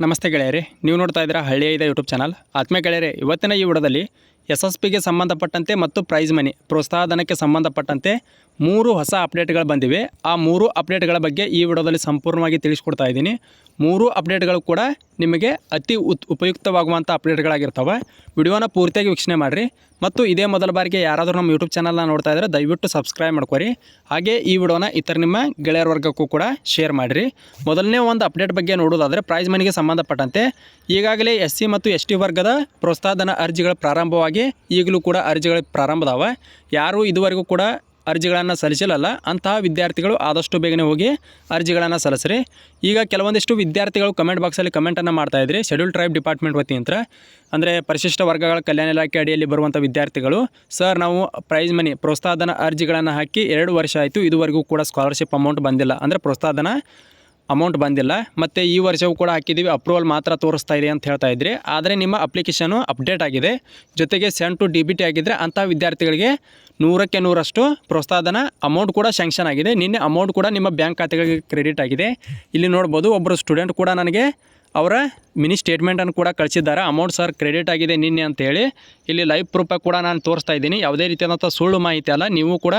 ನಮಸ್ತೆ ಗೆಳೆಯರಿ ನೀವು ನೋಡ್ತಾ ಇದ್ದೀರಾ ಹಳ್ಳಿಯ ಇದೆ ಯೂಟ್ಯೂಬ್ ಚಾನಲ್. ಆತ್ಮೀಯ ಗೆಳೆಯರೆ ಇವತ್ತಿನ ಈ ವಿಡಿಯೋದಲ್ಲಿ ಎಸ್ ಎಸ್ ಪಿಗೆ ಸಂಬಂಧಪಟ್ಟಂತೆ ಮತ್ತು ಪ್ರೈಸ್ ಮನಿ ಪ್ರೋತ್ಸಾಹಧನಕ್ಕೆ ಸಂಬಂಧಪಟ್ಟಂತೆ ಮೂರು ಹೊಸ ಅಪ್ಡೇಟ್ಗಳು ಬಂದಿವೆ. ಆ ಮೂರು ಅಪ್ಡೇಟ್ಗಳ ಬಗ್ಗೆ ಈ ವಿಡಿಯೋದಲ್ಲಿ ಸಂಪೂರ್ಣವಾಗಿ ತಿಳಿಸ್ಕೊಡ್ತಾ ಇದ್ದೀನಿ. ಮೂರು ಅಪ್ಡೇಟ್ಗಳು ಕೂಡ ನಿಮಗೆ ಅತಿ ಉತ್, ಉಪಯುಕ್ತವಾಗುವಂಥ ಅಪ್ಡೇಟ್ಗಳಾಗಿರ್ತವೆ ವಿಡಿಯೋನ ಪೂರ್ತಿಯಾಗಿ ವೀಕ್ಷಣೆ ಮಾಡಿರಿ. ಮತ್ತು ಇದೇ ಮೊದಲ ಬಾರಿಗೆ ಯಾರಾದರೂ ನಮ್ಮ ಯೂಟ್ಯೂಬ್ ಚಾನಲ್ನ ನೋಡ್ತಾ ಇದ್ದರೆ ದಯವಿಟ್ಟು ಸಬ್ಸ್ಕ್ರೈಬ್ ಮಾಡ್ಕೊರಿ. ಹಾಗೆ ಈ ವಿಡಿಯೋನ ಇತರ ನಿಮ್ಮ ಗೆಳೆಯರ ವರ್ಗಕ್ಕೂ ಕೂಡ ಶೇರ್ ಮಾಡಿರಿ. ಮೊದಲನೇ ಒಂದು ಅಪ್ಡೇಟ್ ಬಗ್ಗೆ ನೋಡೋದಾದರೆ ಪ್ರೈಸ್ ಮನಿಗೆ ಸಂಬಂಧಪಟ್ಟಂತೆ ಈಗಾಗಲೇ ಎಸ್ ಸಿ ಮತ್ತು ಎಸ್ ಟಿ ವರ್ಗದ ಪ್ರೋತ್ಸಾಹಧನ ಅರ್ಜಿಗಳು ಪ್ರಾರಂಭವಾಗಿ ಈಗಲೂ ಕೂಡ ಅರ್ಜಿಗಳು ಪ್ರಾರಂಭದಾವ. ಯಾರು ಇದುವರೆಗೂ ಕೂಡ ಅರ್ಜಿಗಳನ್ನು ಸಲ್ಲಿಸಲಲ್ಲ ಅಂತಹ ವಿದ್ಯಾರ್ಥಿಗಳು ಆದಷ್ಟು ಬೇಗನೆ ಹೋಗಿ ಅರ್ಜಿಗಳನ್ನು ಸಲ್ಲಿಸ್ರಿ. ಈಗ ಕೆಲವೊಂದಿಷ್ಟು ವಿದ್ಯಾರ್ಥಿಗಳು ಕಮೆಂಟ್ ಬಾಕ್ಸಲ್ಲಿ ಕಮೆಂಟನ್ನು ಮಾಡ್ತಾ ಇದ್ರಿ. ಶೆಡ್ಯೂಲ್ ಟ್ರೈಬ್ ಡಿಪಾರ್ಟ್ಮೆಂಟ್ ವತಿಯಿಂದ. ಅಂದರೆ ಪರಿಶಿಷ್ಟ ವರ್ಗಗಳ ಕಲ್ಯಾಣ ಇಲಾಖೆ ಅಡಿಯಲ್ಲಿ ಬರುವಂಥ ವಿದ್ಯಾರ್ಥಿಗಳು ಸರ್ ನಾವು ಪ್ರೈಸ್ ಮನಿ ಪ್ರೋತ್ಸಾಹಧನ ಅರ್ಜಿಗಳನ್ನು ಹಾಕಿ ಎರಡು ವರ್ಷ ಆಯಿತು, ಇದುವರೆಗೂ ಕೂಡ ಸ್ಕಾಲರ್ಶಿಪ್ ಅಮೌಂಟ್ ಬಂದಿಲ್ಲ. ಅಂದರೆ ಪ್ರೋತ್ಸಾಹಧನ ಅಮೌಂಟ್ ಬಂದಿಲ್ಲ. ಮತ್ತು ಈ ವರ್ಷವೂ ಕೂಡ ಹಾಕಿದ್ದೀವಿ ಅಪ್ರೂವಲ್ ಮಾತ್ರ ತೋರಿಸ್ತಾ ಇದೆ ಅಂತ ಹೇಳ್ತಾ ಇದ್ರಿ. ಆದರೆ ನಿಮ್ಮ ಅಪ್ಲಿಕೇಶನು ಅಪ್ಡೇಟ್ ಆಗಿದೆ. ಜೊತೆಗೆ sent to D B T ಆಗಿದ್ದರೆ ಅಂಥ ವಿದ್ಯಾರ್ಥಿಗಳಿಗೆ ನೂರಕ್ಕೆ ನೂರಷ್ಟು ಪ್ರೋತ್ಸಾಹನ ಅಮೌಂಟ್ ಕೂಡ ಸ್ಯಾಂಕ್ಷನ್ ಆಗಿದೆ. ನಿನ್ನೆ ಅಮೌಂಟ್ ಕೂಡ ನಿಮ್ಮ ಬ್ಯಾಂಕ್ ಖಾತೆಗಳಿಗೆ ಕ್ರೆಡಿಟ್ ಆಗಿದೆ. ಇಲ್ಲಿ ನೋಡ್ಬೋದು ಒಬ್ಬರು ಸ್ಟೂಡೆಂಟ್ ಕೂಡ ನನಗೆ ಅವರ ಮಿನಿ ಸ್ಟೇಟ್ಮೆಂಟನ್ನು ಕೂಡ ಕಳಿಸಿದ್ದಾರೆ. ಅಮೌಂಟ್ ಸರ್ ಕ್ರೆಡಿಟ್ ಆಗಿದೆ ನಿನ್ನೆ ಅಂತೇಳಿ ಇಲ್ಲಿ ಲೈವ್ ಪ್ರೂಫಾಗಿ ಕೂಡ ನಾನು ತೋರಿಸ್ತಾ ಇದ್ದೀನಿ. ಯಾವುದೇ ರೀತಿಯಾದಂಥ ಸುಳ್ಳು ಮಾಹಿತಿ ಅಲ್ಲ. ನೀವು ಕೂಡ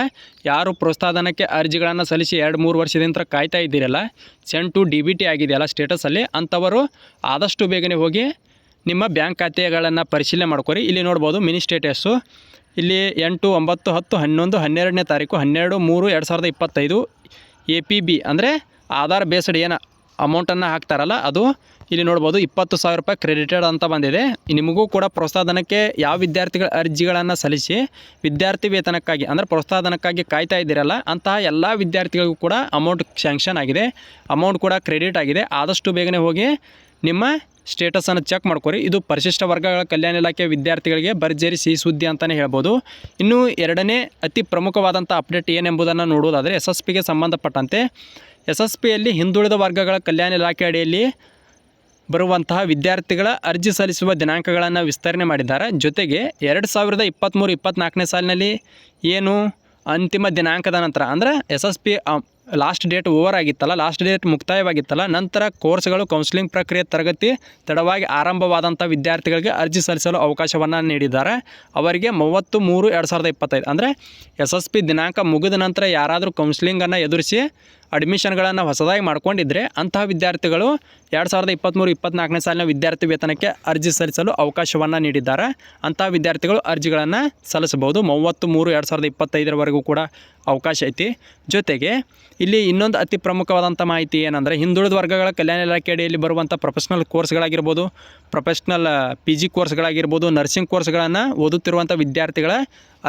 ಯಾರು ಪ್ರೋತ್ಸಾಹನಕ್ಕೆ ಅರ್ಜಿಗಳನ್ನು ಸಲ್ಲಿಸಿ ಎರಡು ಮೂರು ವರ್ಷದಿಂದ ಕಾಯ್ತಾ ಇದ್ದೀರಲ್ಲ send to D B T ಆಗಿದೆಯಲ್ಲ ಸ್ಟೇಟಸಲ್ಲಿ ಅಂಥವರು ಆದಷ್ಟು ಬೇಗನೆ ಹೋಗಿ ನಿಮ್ಮ ಬ್ಯಾಂಕ್ ಖಾತೆಗಳನ್ನು ಪರಿಶೀಲನೆ ಮಾಡ್ಕೊರಿ. ಇಲ್ಲಿ ನೋಡ್ಬೋದು ಮಿನಿ ಸ್ಟೇಟಸ್ಸು ಇಲ್ಲಿ ಎಂಟು, ಒಂಬತ್ತು, ಹತ್ತು, ಹನ್ನೊಂದು, ಹನ್ನೆರಡನೇ ತಾರೀಕು, ಹನ್ನೆರಡು, ಮೂರು, ಎರಡು ಸಾವಿರದ ಇಪ್ಪತ್ತೈದು ಎ ಪಿ ಬಿ ಅಂದರೆ ಆಧಾರ್ ಬೇಸ್ಡ್ ಏನು ಅಮೌಂಟನ್ನು ಹಾಕ್ತಾರಲ್ಲ, ಅದು ಇಲ್ಲಿ ನೋಡ್ಬೋದು ಇಪ್ಪತ್ತು ಸಾವಿರ ರೂಪಾಯಿ ಕ್ರೆಡಿಟೆಡ್ ಅಂತ ಬಂದಿದೆ. ನಿಮಗೂ ಕೂಡ ಪ್ರೋತ್ಸಾಹಧನಕ್ಕೆ ಯಾವ ವಿದ್ಯಾರ್ಥಿಗಳ ಅರ್ಜಿಗಳನ್ನು ಸಲ್ಲಿಸಿ ವಿದ್ಯಾರ್ಥಿ ವೇತನಕ್ಕಾಗಿ, ಅಂದರೆ ಪ್ರೋತ್ಸಾಹಧನಕ್ಕಾಗಿ ಕಾಯ್ತಾ ಇದ್ದೀರಲ್ಲ, ಅಂತಹ ಎಲ್ಲ ವಿದ್ಯಾರ್ಥಿಗಳಿಗೂ ಕೂಡ ಅಮೌಂಟ್ ಸ್ಯಾಂಕ್ಷನ್ ಆಗಿದೆ. ಅಮೌಂಟ್ ಕೂಡ ಕ್ರೆಡಿಟ್ ಆಗಿದೆ. ಆದಷ್ಟು ಬೇಗನೆ ಹೋಗಿ ನಿಮ್ಮ ಸ್ಟೇಟಸನ್ನು ಚೆಕ್ ಮಾಡ್ಕೊರಿ. ಇದು ಪರಿಶಿಷ್ಟ ವರ್ಗಗಳ ಕಲ್ಯಾಣ ಇಲಾಖೆ ವಿದ್ಯಾರ್ಥಿಗಳಿಗೆ ಭರ್ಜರಿ ಸಿ ಸುದ್ದಿ ಅಂತಲೇ ಹೇಳ್ಬೋದು. ಇನ್ನು ಎರಡನೇ ಅತಿ ಪ್ರಮುಖವಾದಂಥ ಅಪ್ಡೇಟ್ ಏನೆಂಬುದನ್ನು ನೋಡುವುದಾದರೆ ಎಸ್ ಎಸ್ ಪಿಗೆ ಸಂಬಂಧಪಟ್ಟಂತೆ ಎಸ್ ಪಿಯಲ್ಲಿ ಹಿಂದುಳಿದ ವರ್ಗಗಳ ಕಲ್ಯಾಣ ಇಲಾಖೆ ಅಡಿಯಲ್ಲಿ ಬರುವಂತಹ ವಿದ್ಯಾರ್ಥಿಗಳ ಅರ್ಜಿ ಸಲ್ಲಿಸುವ ದಿನಾಂಕಗಳನ್ನು ವಿಸ್ತರಣೆ ಮಾಡಿದ್ದಾರೆ. ಜೊತೆಗೆ ಎರಡು ಸಾವಿರದ ಇಪ್ಪತ್ತ್ಮೂರು ಇಪ್ಪತ್ತ್ನಾಲ್ಕನೇ ಸಾಲಿನಲ್ಲಿ ಏನು ಅಂತಿಮ ದಿನಾಂಕದ ನಂತರ, ಅಂದರೆ S S P last date over ಆಗಿತ್ತಲ್ಲ, ಲಾಸ್ಟ್ ಡೇಟ್ ಮುಕ್ತಾಯವಾಗಿತ್ತಲ್ಲ, ನಂತರ ಕೋರ್ಸ್ಗಳು, ಕೌನ್ಸಿಲಿಂಗ್ ಪ್ರಕ್ರಿಯೆ ತರಗತಿ ತಡವಾಗಿ ಆರಂಭವಾದಂಥ ವಿದ್ಯಾರ್ಥಿಗಳಿಗೆ ಅರ್ಜಿ ಸಲ್ಲಿಸಲು ಅವಕಾಶವನ್ನು ನೀಡಿದ್ದಾರೆ. ಅವರಿಗೆ ಮೂವತ್ತು ಮೂರು ಎರಡು ಸಾವಿರದ ಇಪ್ಪತ್ತೈದು, ಅಂದರೆ ಎಸ್ ಪಿ ದಿನಾಂಕ ಮುಗಿದ ನಂತರ ಯಾರಾದರೂ ಕೌನ್ಸಿಲಿಂಗನ್ನು ಎದುರಿಸಿ ಅಡ್ಮಿಷನ್ಗಳನ್ನು ಹೊಸದಾಗಿ ಮಾಡ್ಕೊಂಡಿದ್ರೆ ಅಂತಹ ವಿದ್ಯಾರ್ಥಿಗಳು ಎರಡು ಸಾವಿರದ ಇಪ್ಪತ್ತ್ಮೂರು ಇಪ್ಪತ್ತ್ನಾಲ್ಕನೇ ಸಾಲಿನ ವಿದ್ಯಾರ್ಥಿ ವೇತನಕ್ಕೆ ಅರ್ಜಿ ಸಲ್ಲಿಸಲು ಅವಕಾಶವನ್ನು ನೀಡಿದ್ದಾರೆ. ಅಂತಹ ವಿದ್ಯಾರ್ಥಿಗಳು ಅರ್ಜಿಗಳನ್ನು ಸಲ್ಲಿಸಬಹುದು. ಮೂವತ್ತು ಮೂರು ಎರಡು ಸಾವಿರದ ಇಪ್ಪತ್ತೈದರವರೆಗೂ ಕೂಡ ಅವಕಾಶ ಐತಿ. ಜೊತೆಗೆ ಇಲ್ಲಿ ಇನ್ನೊಂದು ಅತಿ ಪ್ರಮುಖವಾದಂಥ ಮಾಹಿತಿ ಏನಂದರೆ ಹಿಂದುಳಿದ ವರ್ಗಗಳ ಕಲ್ಯಾಣ ಇಲಾಖೆ ಅಡಿಯಲ್ಲಿ ಬರುವಂಥ ಪ್ರೊಫೆಷ್ನಲ್ ಕೋರ್ಸ್ಗಳಾಗಿರ್ಬೋದು, ಪ್ರೊಫೆಷ್ನಲ್ ಪಿ ಜಿ ಕೋರ್ಸ್ಗಳಾಗಿರ್ಬೋದು, ನರ್ಸಿಂಗ್ ಕೋರ್ಸ್ಗಳನ್ನು ಓದುತ್ತಿರುವಂಥ ವಿದ್ಯಾರ್ಥಿಗಳ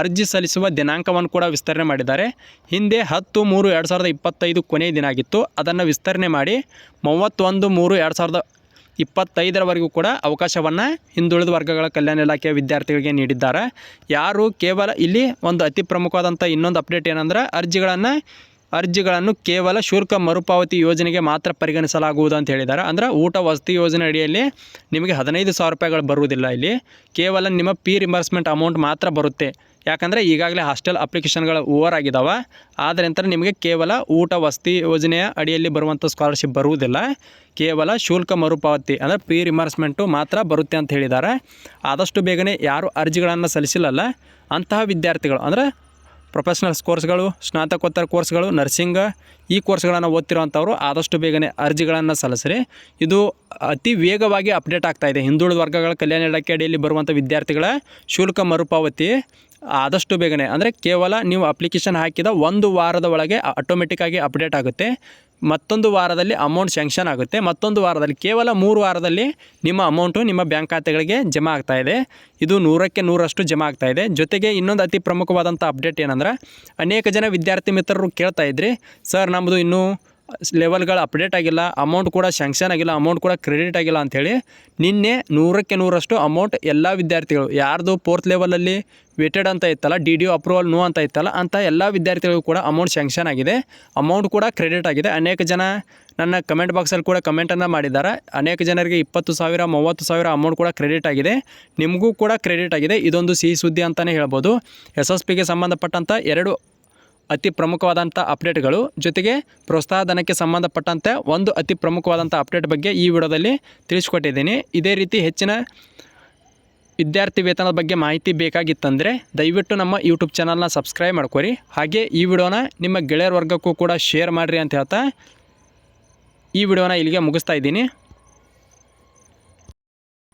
ಅರ್ಜಿ ಸಲ್ಲಿಸುವ ದಿನಾಂಕವನ್ನು ಕೂಡ ವಿಸ್ತರಣೆ ಮಾಡಿದ್ದಾರೆ. ಹಿಂದೆ ಹತ್ತು ಮೂರು ಎರಡು ಸಾವಿರದ ಇಪ್ಪತ್ತೈದು ಕೊನೆಯ ದಿನ ಆಗಿತ್ತು. ಅದನ್ನು ವಿಸ್ತರಣೆ ಮಾಡಿ ಮೂವತ್ತೊಂದು ಮೂರು ಎರಡು ಸಾವಿರದ ಇಪ್ಪತ್ತೈದರವರೆಗೂ ಕೂಡ ಅವಕಾಶವನ್ನು ಹಿಂದುಳಿದ ವರ್ಗಗಳ ಕಲ್ಯಾಣ ಇಲಾಖೆಯ ವಿದ್ಯಾರ್ಥಿಗಳಿಗೆ ನೀಡಿದ್ದಾರೆ. ಯಾರು ಕೇವಲ ಇಲ್ಲಿ ಒಂದು ಅತಿ ಪ್ರಮುಖವಾದಂಥ ಇನ್ನೊಂದು ಅಪ್ಡೇಟ್ ಏನಂದ್ರೆ ಅರ್ಜಿಗಳನ್ನು ಅರ್ಜಿಗಳನ್ನು ಕೇವಲ ಶುಲ್ಕ ಮರುಪಾವತಿ ಯೋಜನೆಗೆ ಮಾತ್ರ ಪರಿಗಣಿಸಲಾಗುವುದು ಅಂತ ಹೇಳಿದ್ದಾರೆ. ಅಂದ್ರೆ ಊಟ ವಸತಿ ಯೋಜನೆ ಅಡಿಯಲ್ಲಿ ನಿಮಗೆ ಹದಿನೈದು ಸಾವಿರ ರೂಪಾಯಿಗಳು ಬರುವುದಿಲ್ಲ ಇಲ್ಲಿ. ಕೇವಲ ನಿಮ್ಮ ಪಿ ರಿಮರ್ಸ್ಮೆಂಟ್ ಅಮೌಂಟ್ ಮಾತ್ರ ಬರುತ್ತೆ. ಯಾಕಂದರೆ ಈಗಾಗಲೇ ಹಾಸ್ಟೆಲ್ ಅಪ್ಲಿಕೇಶನ್ಗಳು ಓವರ್ ಆಗಿದ್ದಾವೆ ಆದ್ದರಿಂದ ನಿಮಗೆ ಕೇವಲ ಊಟ, ವಸತಿ ಯೋಜನೆಯ ಅಡಿಯಲ್ಲಿ ಬರುವಂಥ ಸ್ಕಾಲರ್ಶಿಪ್ ಬರುವುದಿಲ್ಲ. ಕೇವಲ ಶುಲ್ಕ ಮರುಪಾವತಿ ಅಂದರೆ ಪ್ರೀ ರಿಮರ್ಸ್ಮೆಂಟು ಮಾತ್ರ ಬರುತ್ತೆ ಅಂತ ಹೇಳಿದ್ದಾರೆ ಆದಷ್ಟು ಬೇಗನೆ ಯಾರು ಅರ್ಜಿಗಳನ್ನು ಸಲ್ಲಿಸಿಲ್ಲಲ್ಲ, ಅಂತಹ ವಿದ್ಯಾರ್ಥಿಗಳು ಅಂದರೆ ಪ್ರೊಫೆಷ್ನಲ್ಸ್ ಕೋರ್ಸ್ಗಳು ಸ್ನಾತಕೋತ್ತರ ಕೋರ್ಸ್ಗಳು, ನರ್ಸಿಂಗ್ ಈ ಕೋರ್ಸ್ಗಳನ್ನು ಓದ್ತಿರೋವಂಥವ್ರು ಆದಷ್ಟು ಬೇಗನೆ ಅರ್ಜಿಗಳನ್ನು ಸಲ್ಲಿಸ್ರಿ. ಇದು ಅತಿ ವೇಗವಾಗಿ ಅಪ್ಡೇಟ್ ಆಗ್ತಾ ಇದೆ. ಹಿಂದುಳಿದ ವರ್ಗಗಳ ಕಲ್ಯಾಣ ಇಲಾಖೆ ಅಡಿಯಲ್ಲಿ ಬರುವಂಥ ವಿದ್ಯಾರ್ಥಿಗಳ ಶುಲ್ಕ ಮರುಪಾವತಿ ಆದಷ್ಟು ಬೇಗನೆ. ಅಂದರೆ ಕೇವಲ ನೀವು ಅಪ್ಲಿಕೇಶನ್ ಹಾಕಿದ ಒಂದು ವಾರದ ಒಳಗೆ ಆಟೋಮೆಟಿಕ್ಕಾಗಿ ಅಪ್ಡೇಟ್ ಆಗುತ್ತೆ. ಮತ್ತೊಂದು ವಾರದಲ್ಲಿ ಅಮೌಂಟ್ ಸ್ಯಾಂಕ್ಷನ್ ಆಗುತ್ತೆ. ಮತ್ತೊಂದು ವಾರದಲ್ಲಿ ಕೇವಲ ಮೂರು ವಾರದಲ್ಲಿ ನಿಮ್ಮ ಅಮೌಂಟು ನಿಮ್ಮ ಬ್ಯಾಂಕ್ ಖಾತೆಗಳಿಗೆ ಜಮಾ ಆಗ್ತಾ ಇದೆ. ಇದು ನೂರಕ್ಕೆ ನೂರಷ್ಟು ಜಮಾ ಆಗ್ತಾ ಇದೆ. ಜೊತೆಗೆ ಇನ್ನೊಂದು ಅತಿ ಪ್ರಮುಖವಾದಂಥ ಅಪ್ಡೇಟ್ ಏನಂದ್ರೆ, ಅನೇಕ ಜನ ವಿದ್ಯಾರ್ಥಿ ಮಿತ್ರರು ಕೇಳ್ತಾ ಇದ್ರಿ, ಸರ್ ನಮ್ಮದು ಇನ್ನೂ ಲೆವೆಲ್ಗಳು ಅಪ್ಡೇಟ್ ಆಗಿಲ್ಲ, ಅಮೌಂಟ್ ಕೂಡ ಶ್ಯಾಂಕ್ಷನ್ ಆಗಿಲ್ಲ, ಅಮೌಂಟ್ ಕೂಡ ಕ್ರೆಡಿಟ್ ಆಗಿಲ್ಲ ಅಂಥೇಳಿ ನಿನ್ನೆ ನೂರಕ್ಕೆ ನೂರಷ್ಟು ಅಮೌಂಟ್ ಎಲ್ಲ ವಿದ್ಯಾರ್ಥಿಗಳು, ಯಾರ್ದು ಫೋರ್ತ್ ಲೆವೆಲಲ್ಲಿ ವೇಟೆಡ್ ಅಂತ ಇತ್ತಲ್ಲ ಡಿ ಡಿ ಅಪ್ರೂವಲ್ ನೋ ಅಂತ ಇತ್ತಲ್ಲ ಅಂಥ ಎಲ್ಲ ವಿದ್ಯಾರ್ಥಿಗಳಿಗೂ ಕೂಡ ಅಮೌಂಟ್ ಶ್ಯಾಂಕ್ಷನ್ ಆಗಿದೆ ಅಮೌಂಟ್ ಕೂಡ ಕ್ರೆಡಿಟ್ ಆಗಿದೆ. ಅನೇಕ ಜನ ನನ್ನ ಕಮೆಂಟ್ ಬಾಕ್ಸಲ್ಲಿ ಕೂಡ ಕಮೆಂಟನ್ನು ಮಾಡಿದ್ದಾರೆ. ಅನೇಕ ಜನರಿಗೆ ಇಪ್ಪತ್ತು ಸಾವಿರ, ಮೂವತ್ತು ಸಾವಿರ ಅಮೌಂಟ್ ಕೂಡ ಕ್ರೆಡಿಟ್ ಆಗಿದೆ. ನಿಮಗೂ ಕೂಡ ಕ್ರೆಡಿಟ್ ಆಗಿದೆ. ಇದೊಂದು ಸಿಹಿ ಸುದ್ದಿ ಅಂತಲೇ ಹೇಳ್ಬೋದು. ಎಸ್ ಎಸ್ ಪಿಗೆ ಸಂಬಂಧಪಟ್ಟಂಥ ಎರಡು ಅತಿ ಪ್ರಮುಖವಾದಂಥ ಅಪ್ಡೇಟ್ಗಳು. ಜೊತೆಗೆ ಪ್ರೋತ್ಸಾಹ ಧನಕ್ಕೆ ಸಂಬಂಧಪಟ್ಟಂತೆ ಒಂದು ಅತಿ ಪ್ರಮುಖವಾದಂಥ ಅಪ್ಡೇಟ್ ಬಗ್ಗೆ ಈ ವಿಡಿಯೋದಲ್ಲಿ ತಿಳಿಸ್ಕೊಟ್ಟಿದ್ದೀನಿ. ಇದೇ ರೀತಿ ಹೆಚ್ಚಿನ ವಿದ್ಯಾರ್ಥಿ ವೇತನದ ಬಗ್ಗೆ ಮಾಹಿತಿ ಬೇಕಾಗಿತ್ತಂದರೆ ದಯವಿಟ್ಟು ನಮ್ಮ ಯೂಟ್ಯೂಬ್ ಚಾನಲ್ನ ಸಬ್ಸ್ಕ್ರೈಬ್ ಮಾಡ್ಕೊರಿ. ಹಾಗೆ ಈ ವಿಡಿಯೋನ ನಿಮ್ಮ ಗೆಳೆಯರ ವರ್ಗಕ್ಕೂ ಕೂಡ ಶೇರ್ ಮಾಡಿರಿ ಅಂತ ಹೇಳ್ತಾ ಈ ವಿಡಿಯೋನ ಇಲ್ಲಿಗೆ ಮುಗಿಸ್ತಾ ಇದ್ದೀನಿ.